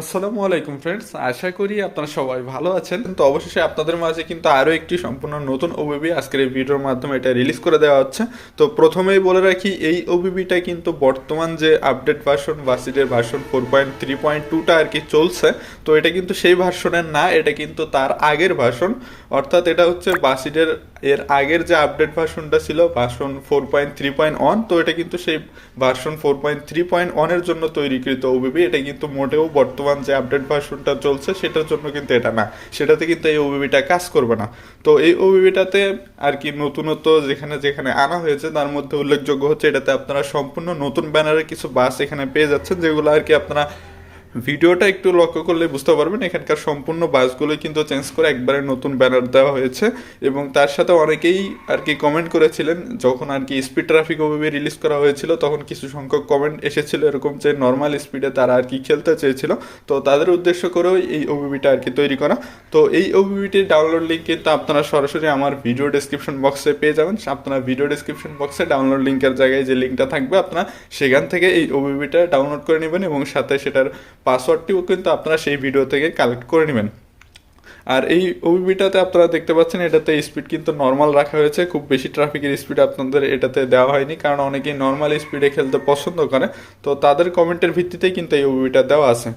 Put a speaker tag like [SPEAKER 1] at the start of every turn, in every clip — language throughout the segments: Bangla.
[SPEAKER 1] আসসালামু আলাইকুম ফ্রেন্ডস আশা করি আপনারা সবাই ভালো আছেন। তো অবশেষে আপনাদের মাঝে কিন্তু আরও একটি সম্পূর্ণ নতুন ওবিবি আজকের এই ভিডিওর মাধ্যমে এটা রিলিজ করে দেওয়া হচ্ছে। তো প্রথমেই বলে রাখি, এই ওবিবিটা কিন্তু বর্তমান যে update version ভার্সিটের version four point three point টুটা আর কি চলছে, তো এটা কিন্তু সেই ভার্সনের না, এটা কিন্তু তার আগের ভার্সন অর্থাৎ এটা হচ্ছে বাসিডের এর আগের যে আপডেট ভার্সনটা ছিল version four point three point one তো এটা কিন্তু সেই version four point three point ওয়ানের জন্য তৈরিকৃত ওবিবি এটা কিন্তু মোটেও বর্তমান যে আপডেট ভার্সনটা চলছে, সেটার জন্য কিন্তু এটা না। সেটাতে কিন্তু এই ওবিবিটা কাজ করবে না। তো এই ওবিবিটাতে আর কি নতুনত্ব যেখানে যেখানে আনা হয়েছে, তার মধ্যে উল্লেখযোগ্য হচ্ছে এটাতে আপনারা সম্পূর্ণ নতুন ব্যানারের কিছু বাস এখানে পেয়ে যাচ্ছেন, যেগুলো আর কি আপনারা ভিডিওটা একটু লক্ষ্য করলে বুঝতে পারবেন, এখানকার সম্পূর্ণ বাসগুলোই কিন্তু চেঞ্জ করে একবারে নতুন ব্যানার দেওয়া হয়েছে এবং তার সাথে অনেকেই আর কি কমেন্ট করেছিলেন, যখন আর কি স্পিড ট্রাফিক ওবিবি রিলিজ করা হয়েছিল, তখন কিছু সংখ্যক কমেন্ট এসেছিল এরকম যে নর্মাল স্পিডে তারা আর কি খেলতে চেয়েছিল। তো তাদের উদ্দেশ্য করেও এই ওবিবিটা আর কি তৈরি করা। তো এই ওবিবিটির ডাউনলোড লিঙ্ক কিন্তু আপনারা সরাসরি আমার ভিডিও ডেসক্রিপশন বক্সে পেয়ে যাবেন। আপনারা ভিডিও ডেসক্রিপশন বক্সে ডাউনলোড লিঙ্কের জায়গায় যে লিঙ্কটা থাকবে, আপনারা সেখান থেকে এই ওবিবিটা ডাউনলোড করে নেবেন এবং সাথে সেটার পাসওয়ার্ডটিও কিন্তু আপনারা সেই ভিডিও থেকে কালেক্ট করে নেবেন। আর এই ওবিবিটাতে আপনারা দেখতে পাচ্ছেন, এটাতে স্পিড কিন্তু নর্মাল রাখা হয়েছে। খুব বেশি ট্রাফিকের স্পিড আপনাদের এটাতে দেওয়া হয়নি, কারণ অনেকেই নর্মাল স্পিডে খেলতে পছন্দ করে। তো তাদের কমেন্টের ভিত্তিতেই কিন্তু এই ওবিবিটা দেওয়া আছে।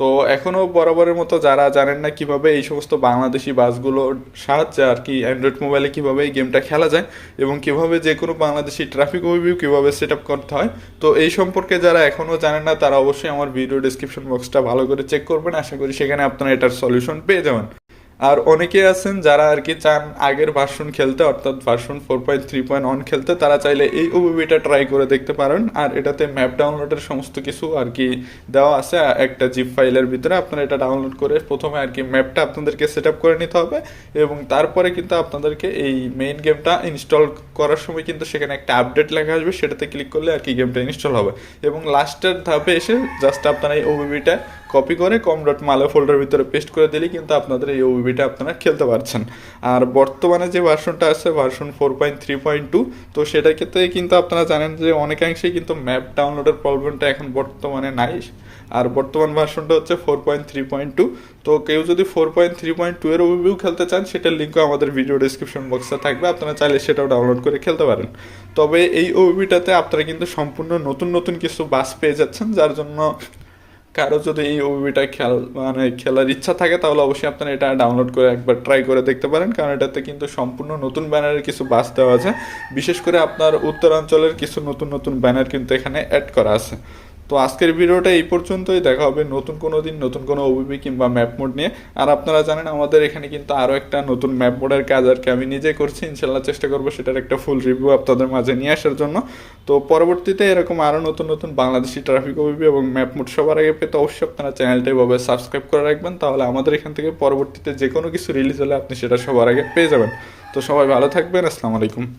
[SPEAKER 1] তো এখনও বরাবরের মতো যারা জানেন না কীভাবে এই সমস্ত বাংলাদেশি বাসগুলোর সাহায্যে আর কি অ্যান্ড্রয়েড মোবাইলে কীভাবে এই গেমটা খেলা যায় এবং কীভাবে যে কোনো বাংলাদেশি ট্রাফিক ওভিউ কীভাবে সেট আপ করতে হয়, তো এই সম্পর্কে যারা এখনও জানেন না তারা অবশ্যই আমার ভিডিও ডিসক্রিপশন বক্সটা ভালো করে চেক করবেন। আশা করি সেখানে আপনারা এটার সলিউশন পেয়ে যাবেন। আর অনেকে আছেন যারা আর কি চান আগের ভার্সন খেলতে, অর্থাৎ version four point three point one খেলতে, তারা চাইলে এই ওবিবিটা ট্রাই করে দেখতে পারেন। আর এটাতে ম্যাপ ডাউনলোডের সমস্ত কিছু আর কি দেওয়া আছে। একটা জিপ ফাইলের ভিতরে আপনারা এটা ডাউনলোড করে প্রথমে আর কি ম্যাপটা আপনাদেরকে সেট করে নিতে হবে এবং তারপরে কিন্তু আপনাদেরকে এই মেইন গেমটা ইনস্টল করার সময় কিন্তু সেখানে একটা আপডেট লেখা আসবে। সেটাতে ক্লিক করলে আর কি গেমটা ইনস্টল হবে। এবং লাস্টের ধাপে এসে জাস্ট আপনারা এই ওবিবিটা কপি করে কম ডট মালে ফোল্ডার ভিতরে পেস্ট করে দিলে কিন্তু আপনাদের এই ওবিবিটা আপনারা খেলতে পারছেন। আর বর্তমানে যে ভার্সনটা আছে version four point three point two তো সেটার ক্ষেত্রে কিন্তু আপনারা জানেন যে অনেকাংশেই কিন্তু ম্যাপ ডাউনলোডের প্রবলেমটা এখন বর্তমানে নাই। আর বর্তমান ভার্সনটা হচ্ছে four point three point two তো কেউ যদি four point three point two এর ওভিউ খেলতে চান, সেটার লিঙ্কও আমাদের ভিডিও ডিসক্রিপশন বক্সে থাকবে, আপনারা চাইলে সেটাও ডাউনলোড করে খেলতে পারেন। তবে এই ওভিটাতে আপনারা কিন্তু সম্পূর্ণ নতুন নতুন কিছু বাস পেয়ে যাচ্ছেন, যার জন্য কারও যদি এই মুভিটা খেল মানে খেলার ইচ্ছা থাকে, তাহলে অবশ্যই আপনারা এটা ডাউনলোড করে একবার ট্রাই করে দেখতে পারেন। কারণ এটাতে কিন্তু সম্পূর্ণ নতুন ব্যানারের কিছু বাস দেওয়া আছে। বিশেষ করে আপনার উত্তরাঞ্চলের কিছু নতুন নতুন ব্যানার কিন্তু এখানে অ্যাড করা আছে। তো আজকের ভিডিওটা এই পর্যন্তই। দেখা হবে নতুন কোনো দিন, নতুন কোনো ওবিপি কিংবা ম্যাপ মোড নিয়ে। আর আপনারা জানেন, আমাদের এখানে কিন্তু আরও একটা নতুন ম্যাপ মোডের কাজ আর কি আমি নিজে করছি। ইনশাল্লাহ চেষ্টা করব সেটার একটা ফুল রিভিউ আপনাদের মাঝে নিয়ে আসার জন্য। তো পরবর্তীতে এরকম আরও নতুন নতুন বাংলাদেশি ট্রাফিক ওবিবি এবং ম্যাপ মোড সবার আগে পেতে অবশ্যই আপনারা চ্যানেলটা এভাবে সাবস্ক্রাইব করে রাখবেন। তাহলে আমাদের এখান থেকে পরবর্তীতে যে কোনো কিছু রিলিজ হলে আপনি সেটা সবার আগে পেয়ে যাবেন। তো সবাই ভালো থাকবেন। আসসালামু আলাইকুম।